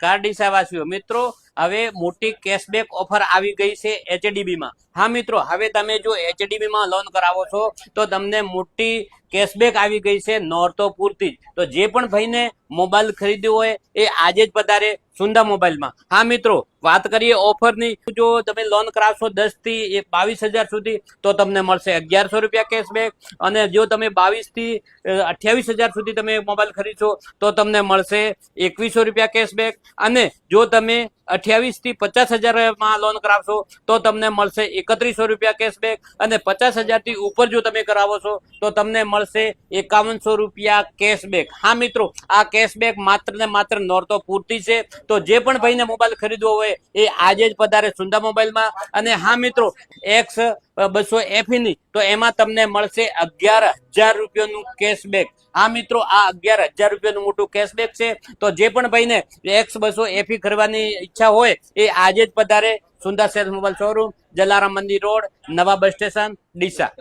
Car ડીસાવાસીઓ મિત્રો હવે મોટી કેશબેક ઓફર આવી ગઈ છે એચડીબીમાં હા, મિત્રો, હવે તમે જો એચડીબીમાં લોન કરાવો છો, તો તમને મોટી કેશબેક આવી ગઈ છે નોર્તો પૂરતી. તો જે પણ ભાઈને મોબાઈલ ખરીદ્યો હોય, એ આજે જ પધારે સુંદર મોબાઈલમાં હા, મિત્રો, વાત કરીએ ઓફરની જો તમે લોન કરાવશો દસથી બાવીસ હજાર સુધી, તો તમને મળશે અગિયારસો રૂપિયા કેશબેક અને જો તમે બાવીસથી અઠ્યાવીસ હજાર સુધી તમે મોબાઈલ ખરીદશો, તો તમને મળશે એકવીસો રૂપિયા કેશબેક અને જો તમે અઠ્યાવીસથી પચાસ હજારમાં લોન કરાવશો, તો તમને મળશે એકત્રીસો રૂપિયા કેશબેક અને પચાસ હજારથી ઉપર જો તમે કરાવો છો, તો તમને મળશે એકાવનસો રૂપિયા કેશબેક હા મિત્રો, આ કેશબેક માત્ર ને માત્ર નોરતો પૂરતી છે. તો જે પણ ભાઈને મોબાઈલ ખરીદવો હોય, એ આજે જ પધારે સુંદા મોબાઈલમાં. અને હા મિત્રો એક્સ બસો એફની તો એમાં તમને મળશે અગિયાર હજાર રૂપિયાનું કેશબેક હા, મિત્રો, આ અગિયાર હજાર રૂપિયાનું મોટું કેશબેક છે. તો જે પણ ભાઈને એક્સ બસો એફી કરવાની ઈચ્છા હોય, એ આજે જ પધારે Sundar sales mobile showroom Jalaram Mandir road, નવા બસ સ્ટેશન, ડીસા.